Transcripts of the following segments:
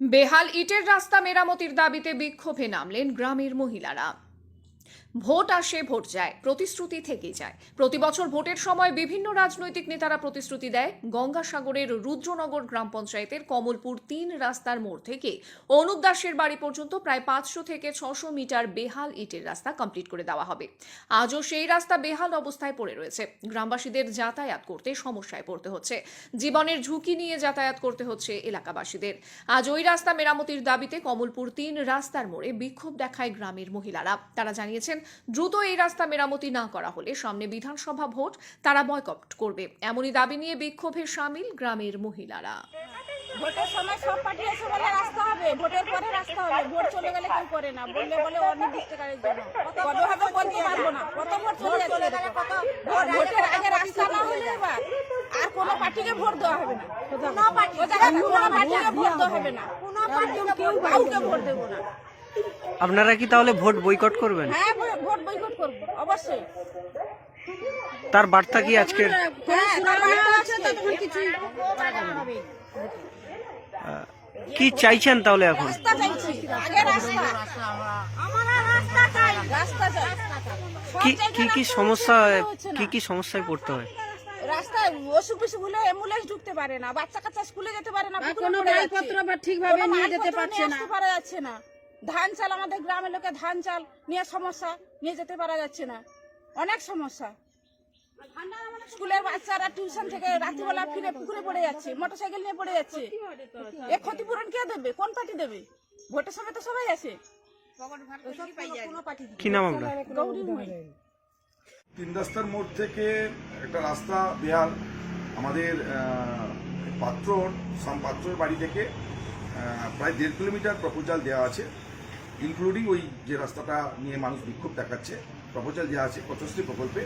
বেহাল ইটের রাস্তা মেরামতির দাবিতে বিক্ষোভে নামলেন গ্রামের মহিলারা। ভোট আসে, ভোট যায়, প্রতিশ্রুতি থেকে যায়। প্রতি বছর ভোটের সময় বিভিন্ন রাজনৈতিক নেতারা প্রতিশ্রুতি দেয়। গঙ্গাসাগরের রুদ্রনগর গ্রাম পঞ্চায়েতের কমলপুর তিন রাস্তার মোড় থেকে অনুপ দাসের বাড়ি পর্যন্ত প্রায় পাঁচশো থেকে ছশো মিটার বেহাল ইটের রাস্তা কমপ্লিট করে দেওয়া হবে। আজও সেই রাস্তা বেহাল অবস্থায় পড়ে রয়েছে। গ্রামবাসীদের যাতায়াত করতে সমস্যায় পড়তে হচ্ছে। জীবনের ঝুঁকি নিয়ে যাতায়াত করতে হচ্ছে এলাকাবাসীদের। আজ ওই রাস্তা মেরামতির দাবিতে কমলপুর তিন রাস্তার মোড়ে বিক্ষোভ দেখায় গ্রামের মহিলারা। তারা জানিয়েছেন দ্রুত এই রাস্তা মেরামতি না করা হলে সামনে বিধানসভা ভোট তারা বয়কট করবে। এমনই দাবি নিয়ে বিক্ষোভে সামিল গ্রামের মহিলারা। ভোটের সময় সব পার্টি বলে রাস্তা হবে। ভোটের পরে রাস্তা হবে। ভোট চলে গেলে কেউ করে না। বললে বলে জন্য। কবে হবে বলতে পারব না। কত ভোট চলে কত ভোটের আগে রাস্তা না হলে এবার আর পার্টিকে ভোট দেওয়া হবে না। পার্টিকে ভোট দেওয়া হবে না। কেউ ভোট দেবো না। আপনারা কি তাহলে ভোট বয়কট করবেন? হ্যাঁ ভোট বৈকট করব অবশ্যই। তার বার্তা কি আজকের? হ্যাঁ তার বার্তা আছে তখন কিছুই কি চাইছেন তাহলে এখন? রাস্তা চাইছি আগে রাস্তা। আমরা রাস্তা চাই রাস্তা চাই। কি কি কি সমস্যা কি কি সমস্যায় পড়তে হয়? রাস্তায় অসুখ বিসুখ হলে অ্যাম্বুলেন্স ঢুকতে পারে না বাচ্চা কাচ্চা স্কুলে যেতে পারে না কোনো। ঠিকভাবে নিয়ে যেতে পারছে না। ধান চাল আমাদের গ্রামের লোকে ধান চাল নিয়ে সমস্যা নিয়ে যেতে পারা যাচ্ছে না। অনেক সমস্যা। স্কুলের বাচ্চারা টিউশন থেকে রাত্রিবেলা ফিরে পুকুরে পড়ে যাচ্ছে মোটরসাইকেল নিয়ে পড়ে যাচ্ছে। এ ক্ষতিপূরণ কে দেবে? কোন পার্টি দেবে? ভোটের সময় তো সবাই আছে। কি নাম। তিন রাস্তার মোড় থেকে একটা রাস্তা বেহাল। আমাদের পাত্র সাম পাত্রর বাড়ি থেকে প্রায় দেড় কিলোমিটার প্রপোজাল দেওয়া আছে। ইনক্লুডিং ওই যে রাস্তাটা নিয়ে মানুষ বিক্ষোভ দেখাচ্ছে প্রপোজাল দেওয়া আছে পঁচাশটি প্রকল্পে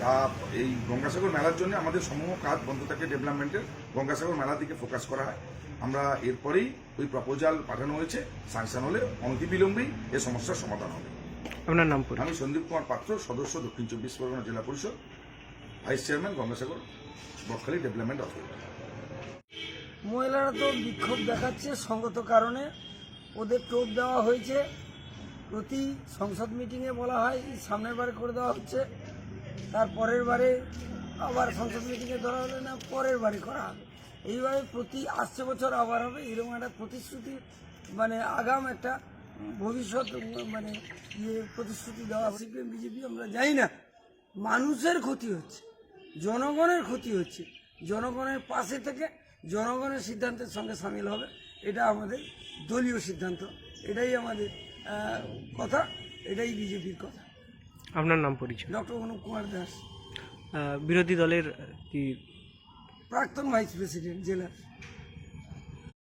তা এই গঙ্গাসাগর মেলার জন্য আমাদের সমূহ কাজ বন্ধ থাকে ডেভেলপমেন্টের গঙ্গাসাগর মেলার দিকে ফোকাস করা হয়। আমরা এরপরেই ওই প্রপোজাল পাঠানো হয়েছে স্যাংশন হলে অনতিবিলম্বেই এ সমস্যার সমাধান হবে। আপনার নাম পরি আমি সন্দীপ কুমার পাত্র সদস্য দক্ষিণ চব্বিশ পরগনা জেলা পরিষদ vice chairman Gangasagar Bakkhali development authority মহিলারা তো বিক্ষোভ দেখাচ্ছে সঙ্গত কারণে। ওদের টোপ দেওয়া হয়েছে। প্রতি সংসদ মিটিংয়ে বলা হয় সামনের বারে করে দেওয়া হচ্ছে। তার পরের বারে আবার সংসদ মিটিংয়ে ধরা হলে না, পরের বারে করা হবে। এইভাবে প্রতি আসছে বছর আবার হবে। এরকম একটা প্রতিশ্রুতি মানে আগাম একটা ভবিষ্যৎ মানে ইয়ে প্রতিশ্রুতি দেওয়া সিপিএম, বিজেপি আমরা জানি না। মানুষের ক্ষতি হচ্ছে, জনগণের ক্ষতি হচ্ছে। জনগণের পাশে থেকে জনগণের সিদ্ধান্তের সঙ্গে সামিল হবে। এটা আমাদের দলীয় সিদ্ধান্ত এটাই আমাদের কথা এটাই বিজেপির কথা। আপনার নাম পরিচয়? ডক্টর অনুপ কুমার দাস। বিরোধী দলের কি প্রাক্তন ভাইস প্রেসিডেন্ট জেলার।